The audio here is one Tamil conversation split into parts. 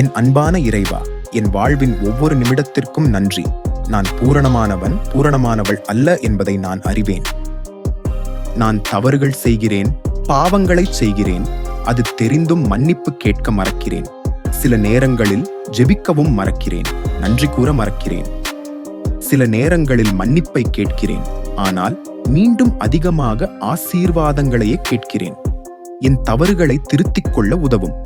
என் அன்பான இறைவா என் வாழ்வின் ஒவ்வொரு நிமிடத்திற்கும் நன்றி. நான் பூரணமானவன் பூரணமானவள் அல்ல என்பதை நான் அறிவேன். நான் தவறுகள் செய்கிறேன் பாவங்களை செய்கிறேன் அது தெரிந்தும் மன்னிப்பு கேட்க மறக்கிறேன். சில நேரங்களில் ஜெபிக்கவும் மறக்கிறேன் நன்றி கூற மறக்கிறேன். சில நேரங்களில் மன்னிப்பை கேட்கிறேன் ஆனால் மீண்டும் அதிகமாக ஆசீர்வாதங்களையே கேட்கிறேன். என் தவறுகளை திருத்திக் கொள்ள உதவும்.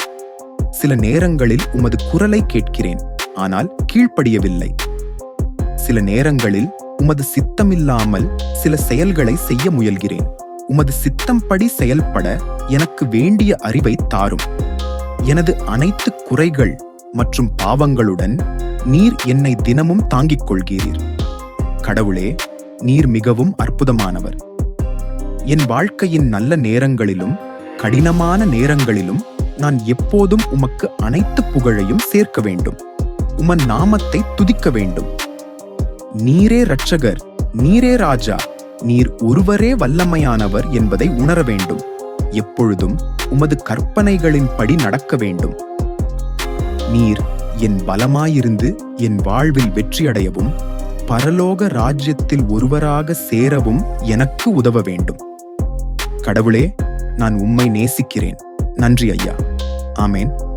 சில நேரங்களில் உமது குரலை கேட்கிறேன் ஆனால் கீழ்ப்படியவில்லை. சில நேரங்களில் உமது சித்தமில்லாமல் சில செயல்களை செய்ய முயல்கிறேன். உமது சித்தம்படி செயல்பட எனக்கு வேண்டிய அறிவை தாரும். எனது அனைத்து குறைகள் மற்றும் பாவங்களுடன் நீர் என்னை தினமும் தாங்கிக் கொள்கிறீர். கடவுளே நீர் மிகவும் அற்புதமானவர். என் வாழ்க்கையின் நல்ல நேரங்களிலும் கடினமான நேரங்களிலும் நான் எப்போதும் உமக்கு அனைத்து புகழையும் சேர்க்க வேண்டும். உமன் நாமத்தை துதிக்க வேண்டும். நீரே இரட்சகர் நீரே ராஜா நீர் ஒருவரே வல்லமையானவர் என்பதை உணர வேண்டும். எப்பொழுதும் உமது கற்பனைகளின்படி நடக்க வேண்டும். நீர் என் பலமாயிருந்து என் வாழ்வில் வெற்றியடையவும் பரலோக ராஜ்யத்தில் ஒருவராக சேரவும் எனக்கு உதவ வேண்டும். கடவுளே நான் உம்மை நேசிக்கிறேன். நன்றி ஐயா. আমিন